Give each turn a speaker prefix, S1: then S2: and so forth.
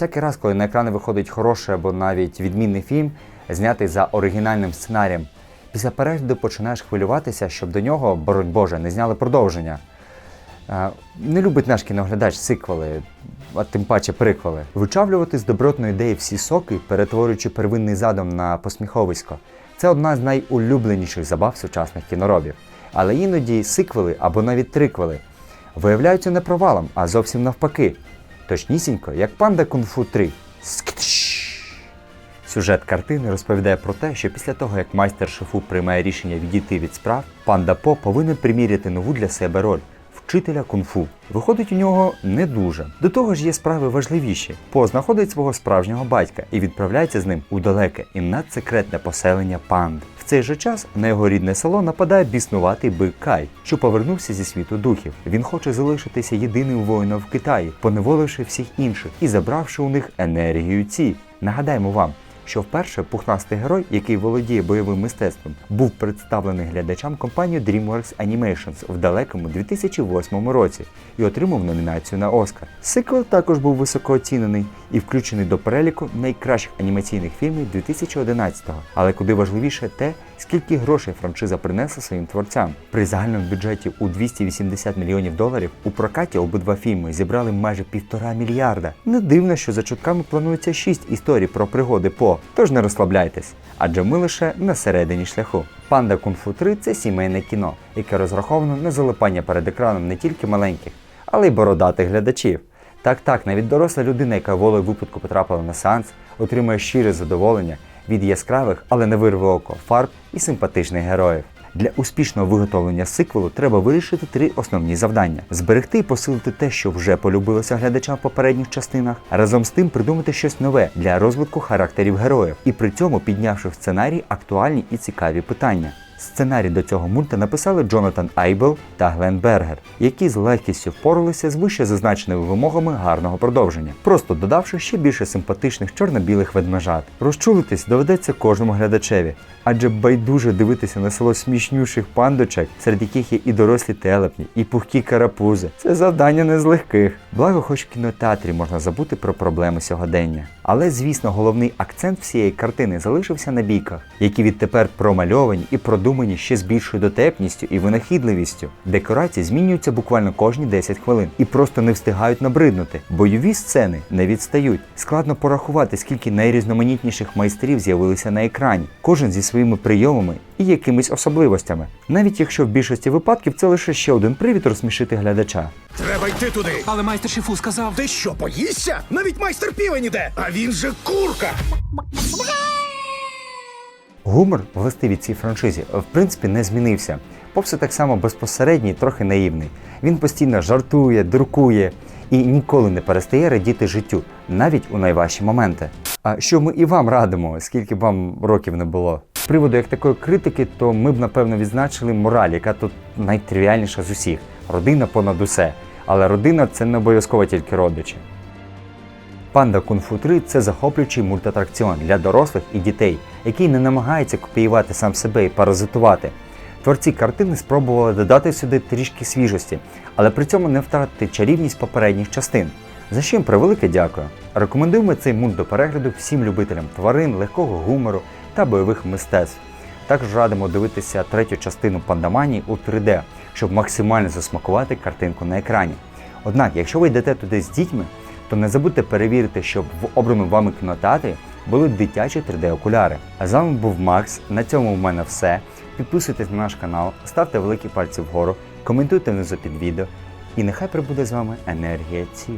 S1: всякий раз, коли на екрани виходить хороший або навіть відмінний фільм, знятий за оригінальним сценарієм, після перегляду починаєш хвилюватися, щоб до нього, боронь Боже, не зняли продовження. Е, Не любить наш кіноглядач сиквели, а тим паче приквели. Вичавлювати з добротної ідеї всі соки, перетворюючи первинний задум на посміховисько. Це одна з найулюбленіших забав сучасних кіноробів. Але іноді сиквели або навіть триквели виявляються не провалом, а зовсім навпаки. Точнісінько, як панда Кунг-фу 3. Скітш! Сюжет картини розповідає про те, що після того, як майстер шефу приймає рішення відійти від справ, панда По повинен приміряти нову для себе роль вчителя кунг-фу. Виходить у нього не дуже. До того ж є справи важливіші. По знаходить свого справжнього батька і відправляється з ним у далеке і надсекретне поселення панд. В цей же час на його рідне село нападає біснуватий бик Кай, що повернувся зі світу духів. Він хоче залишитися єдиним воїном в Китаї, поневоливши всіх інших і забравши у них енергію ці. Нагадаємо вам, що вперше пухнастий герой, який володіє бойовим мистецтвом, був представлений глядачам компанією DreamWorks Animations в далекому 2008 році і отримав номінацію на Оскар. Сиквел також був високо оцінений і включений до переліку найкращих анімаційних фільмів 2011-го. Але куди важливіше те, скільки грошей франшиза принесла своїм творцям. При загальному бюджеті у 280 мільйонів доларів у прокаті обидва фільми зібрали майже півтора мільярда. Не дивно, що за чутками планується шість історій про пригоди по. Тож не розслабляйтесь, адже ми лише на середині шляху. Панда Кунг-фу 3 це сімейне кіно, яке розраховано на залипання перед екраном не тільки маленьких, але й бородатих глядачів. Так, так, навіть доросла людина, яка волею випадку потрапила на сеанс, отримує щире задоволення від яскравих, але не вирве око, фарб і симпатичних героїв. Для успішного виготовлення сиквелу треба вирішити три основні завдання: зберегти і посилити те, що вже полюбилося глядачам в попередніх частинах, разом з тим придумати щось нове для розвитку характерів героїв, і при цьому піднявши в сценарій актуальні і цікаві питання. Сценарій до цього мульта написали Джонатан Айбел та Глен Бергер, які з легкістю впоралися з вище зазначеними вимогами гарного продовження, просто додавши ще більше симпатичних чорно-білих ведмежат. Розчулитись доведеться кожному глядачеві, адже байдуже дивитися на село смішнющих пандочок, серед яких є і дорослі телепні, і пухкі карапузи. Це завдання не з легких. Благо, хоч в кінотеатрі можна забути про проблеми сьогодення. Але, звісно, головний акцент всієї картини залишився на бійках, які відтепер промальовані і продумані ще з більшою дотепністю і винахідливістю. Декорації змінюються буквально кожні 10 хвилин і просто не встигають набриднути. Бойові сцени не відстають. Складно порахувати, скільки найрізноманітніших майстрів з'явилися на екрані, кожен зі своїми прийомами і якимись особливостями. Навіть якщо в більшості випадків це лише ще один привід розсмішити глядача.
S2: Треба йти туди.
S3: Але майстер Шифу сказав.
S2: Ти що, боїшся? Навіть майстер півень іде, а він же курка.
S1: Гумор в властивій цій франшизі в принципі не змінився. По все так само безпосередній, трохи наївний. Він постійно жартує, друкує і ніколи не перестає радіти життю, навіть у найважчі моменти. А що ми і вам радимо, скільки б вам років не було. З приводу як такої критики, то ми б напевно відзначили мораль, яка тут найтривіальніша з усіх. Родина понад усе. Але родина це не обов'язково тільки родичі. Панда Кунг-фу 3 це захоплюючий мультатракціон для дорослих і дітей, який не намагається копіювати сам себе і паразитувати. Творці картини спробували додати сюди трішки свіжості, але при цьому не втратити чарівність попередніх частин. За їм превелике дякую. Рекомендуємо цей мульт до перегляду всім любителям тварин, легкого гумору та бойових мистецтв. Також радимо дивитися третю частину Пандаманії у 3D, щоб максимально засмакувати картинку на екрані. Однак, якщо ви йдете туди з дітьми, то не забудьте перевірити, щоб в обраному вами кінотеатрі були дитячі 3D-окуляри. А з вами був Макс. На цьому в мене все. Підписуйтесь на наш канал, ставте великі пальці вгору, коментуйте внизу під відео. І нехай прибуде з вами енергія ці.